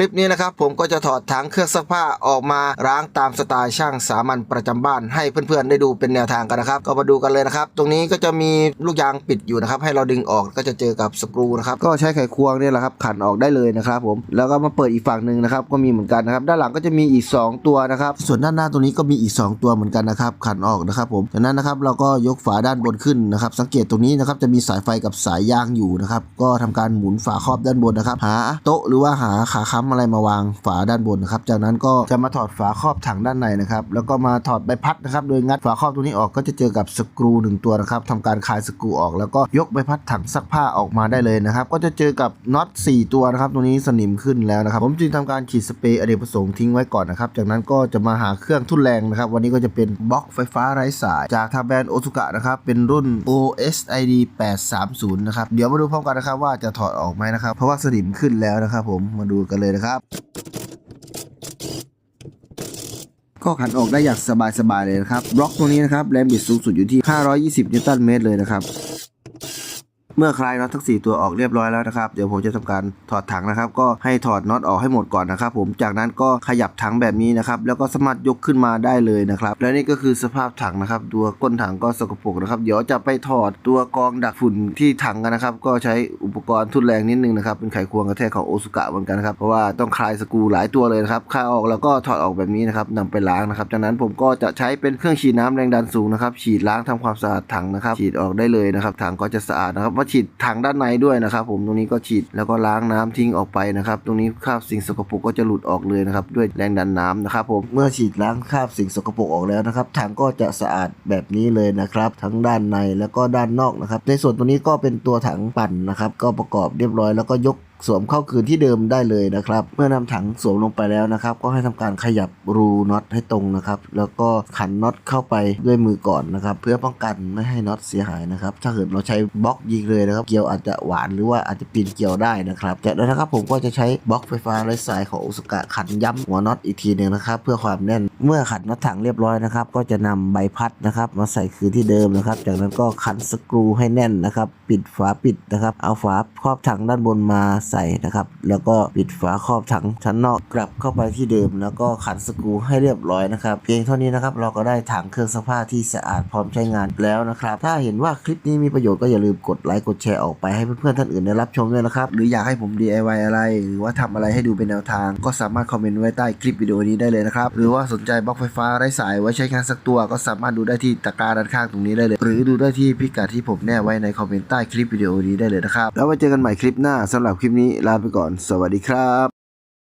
คลิปนี้นะครับผมก็จะถอดถังเครื่องซักผ้าออกมาล้างตามสไตล์ช่างสามัญประจำบ้านให้เพื่อนๆได้ดูเป็นแนวทางกันนะครับ ก็มาดูกันเลยนะครับ ตรงนี้ก็จะมีลูกยางปิดอยู่นะครับให้เราดึงออกก็จะเจอกับสกรูนะครับก็ใช้ไขควงเนี่ยแหละครับขันออกได้เลยนะครับผมแล้วก็มาเปิดอีกฝั่งหนึ่งนะครับก็มีเหมือนกันนะครับด้านหลังก็จะมีอีก 2 ตัวนะครับส่วนด้านหน้าตรงนี้ก็มีอีก 2 ตัวเหมือนกันนะครับขันออกนะครับผมจากนั้นนะครับเราก็ยกฝาด้านบนขึ้นนะครับสังเกตตรงนี้นะครับจะมีสายไฟกับสายยางอยู่นะครับก็ทำการหมุนฝาครอบด้านบนนะครับหาโต๊ะหรือว่าหาขาค้ำอะไรมาวางฝาด้านบนนะครับ จากนั้นก็จะมาถอดฝาครอบถังด้านในนะครับ แล้วก็มาถอดใบพัดนะครับ โดยงัดฝาครอบตรงนี้ออกก็จะเจอกับสกรูหนึ่งตัวนะครับทำการคลายสกรูออก แล้วก็ยกใบพัดถังซักผ้าออกมาได้เลยนะครับ ก็จะเจอกับน็อต4ตัวนะครับตรงนี้สนิมขึ้นแล้วนะครับ ผมจึงทำการฉีดสเปรย์อเนกประสงค์ทิ้งไว้ก่อนนะครับ จากนั้นก็จะมาหาเครื่องทุ่นแรงนะครับ วันนี้ก็จะเป็นบล็อกไฟฟ้าไร้สาย จากทางแบรนด์โอซุกะนะครับ เป็นรุ่น OSID 830 นะครับ เดี๋ยวมาดูพร้อมกันนะครับว่าจะถอดออกไหมนะครับ เพราะว่าสนิมขึ้นแล้วนะครับ ผม มาดูกันเลยนะครับ ก็ขันออกได้อย่างสบายๆเลยนะครับ บล็อกตรงนี้นะครับแรงบิดสูงสุดอยู่ที่ 520 นิวตันเมตรเลยนะครับ เมื่อคลายน็อตทั้ง 4 ตัวออกเรียบร้อยแล้วนะครับเดี๋ยวผมจะทำการถอดถังนะครับ ก็ให้ถอดน็อตออกให้หมดก่อนนะครับ ผมจากนั้นก็ขยับถังแบบนี้นะครับแล้วก็สามารถยกขึ้นมาได้เลยนะครับ และนี่ก็คือสภาพถังนะครับตัวก้นถังก็สกปรกนะครับเดี๋ยวจะไปถอดตัวกองดักฝุ่นที่ถังกันนะครับ ก็ใช้อุปกรณ์ทุนแรงนิดนึงนะครับเป็นไขควงกระแทกของโอซุกะเหมือนกันครับเพราะว่าต้องคลายสกูหลายตัวเลยนะครับคลายออกแล้วก็ถอดออกแบบนี้นะครับนำไปล้างนะครับ จากนั้นผมก็จะใช้เป็นเครื่องฉีดน้ำแรงดันสูงนะครับฉีดล้างทำความสะอาดถังนะครับฉีดออกได้เลยนะครับถังก็จะสะอาดนะครับฉีดถังด้านในด้วยนะครับ ผมตรงนี้ก็ฉีดแล้วก็ล้างน้ำทิ้งออกไปนะครับ ตรงนี้คราบสิ่งสกปรกก็จะหลุดออกเลยนะครับด้วยแรงดันน้ำนะครับ ผมเมื่อฉีดล้างคราบสิ่งสกปรกออกแล้วนะครับถังก็จะสะอาดแบบนี้เลยนะครับ ทั้งด้านในแล้วก็ด้านนอกนะครับ ในส่วนตรงนี้ก็เป็นตัวถังปั่นนะครับ ก็ประกอบเรียบร้อยแล้วก็ยก สวมเข้าคืนที่เดิมได้เลยนะครับ เมื่อนำถังสวมลงไปแล้วนะครับ ก็ให้ทำการขยับรูน็อตให้ตรงนะครับ แล้วก็ขันน็อตเข้าไปด้วยมือก่อนนะครับ เพื่อป้องกันไม่ให้น็อตเสียหายนะครับ ถ้าเกิดเราใช้บล็อกยิงเลยนะครับ เกลียวอาจจะหวานหรือว่าอาจจะปีนเกลียวได้นะครับจากนั้นนะครับผมก็จะใช้บล็อกไฟฟ้าไร้สายของอุสกะขันย้ำหัวน็อตอีกทีหนึ่งนะครับ เพื่อความแน่น เมื่อขันน็อตถังเรียบร้อยนะครับ ก็จะนำใบพัดนะครับ มาใส่คืนที่เดิมนะครับ จากนั้นก็ขันสกรูให้แน่นนะครับ ปิดฝาปิดนะครับ เอาฝาครอบถังด้านบนมาใส่นะครับ แล้วก็ปิดฝาครอบถังชั้นนอกกลับเข้าไปที่เดิม แล้วก็ขันสกรูให้เรียบร้อยนะครับ เพียงเท่านี้นะครับเราก็ได้ถังเครื่องซักผ้าที่สะอาดพร้อมใช้งานแล้วนะครับ ถ้าเห็นว่าคลิปนี้มีประโยชน์ก็อย่าลืมกดไลค์กดแชร์ออกไปให้เพื่อนๆท่านอื่นได้รับชมด้วยนะครับ หรืออยากให้ผม DIY อะไร หรือว่าทำอะไรให้ดูเป็นแนวทาง ก็สามารถคอมเมนต์ไว้ใต้คลิปวิดีโอนี้ได้เลยนะครับ หรือว่าสนใจบล็อกไฟฟ้าไร้สายไว้ใช้งานสักตัวก็สามารถดูได้ที่ตะกร้าด้านข้างตรงนี้ได้เลย หรือดูได้ที่พิกัดที่ผมแนบไว้ในคอมเมนต์ใต้คลิปวิดีโอนี้ได้เลยนะครับ แล้วไว้เจอกันใหม่คลิปหน้าสำหรับคลิปนี้ลาไปก่อน สวัสดีครับ